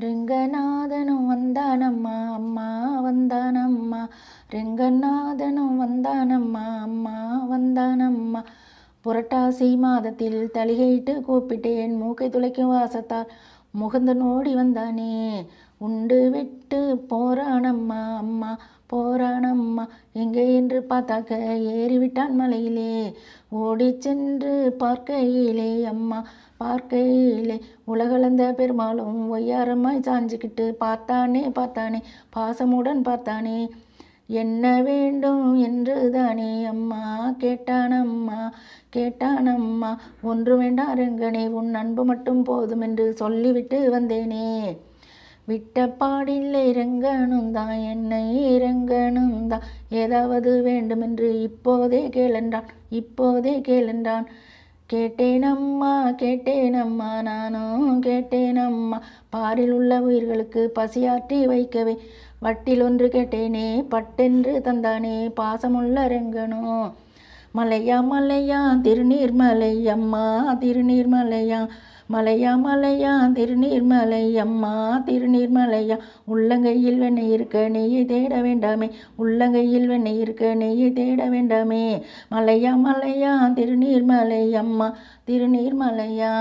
ரெங்கநாதனும் வந்தானம்மா அம்மா வந்தானம்மா. ரெங்கநாதனும் வந்தானம்மா அம்மா வந்தானம்மா. புரட்டாசி மாதத்தில் தலிகையிட்டு கூப்பிட்டேன் மூக்கை துளைக்கும் வாசத்தால் முகந்து நோடி வந்தானே. உண்டு விட்டு போறானம்மா அம்மா. போறானம்மா எங்கே என்று பார்த்தாக்க ஏறிவிட்டான் மலையிலே. ஓடி சென்று பார்க்கையிலே அம்மா பார்க்கையிலே. உலகளந்த பெருமாளும் ஒய்யாரமாய் சாஞ்சிக்கிட்டு பார்த்தானே பார்த்தானே பாசமுடன் பார்த்தானே. என்ன வேண்டும் என்று தானே அம்மா கேட்டானம்மா கேட்டானம்மா ஒன்று வேண்டாம் ரெங்கனே உன் அன்பு மட்டும் போதும் என்று சொல்லிவிட்டு வந்தேனே. விட்ட பாடில்லை இறங்கணும் தான் என்னை இறங்கணும் தான் ஏதாவது வேண்டுமென்று இப்போதே கேளென்றான். இப்போதே கேளென்றான். கேட்டேனம்மா கேட்டேனம்மா நானும் கேட்டேனம்மா. பாரில் உள்ள உயிர்களுக்கு பசியாற்றி வைக்கவே. வட்டில் ஒன்று கேட்டேனே பட்டென்று தந்தானே பாசமுள்ள ரெங்கனோ. மலையா மலையா திருநீர்மலை அம்மா திருநீர்மலையா மலையா. மலையா திருநீர்மலை அம்மா திருநீர்மலையா உள்ளங்கையில் வெண்ணெய் இருக்க நெய்யை தேட வேண்டாமே. உள்ளங்கையில் வெண்ணெய் இருக்க நெய்யை தேட வேண்டாமே. மலையா மலையா திருநீர்மலை அம்மா திருநீர்மலையா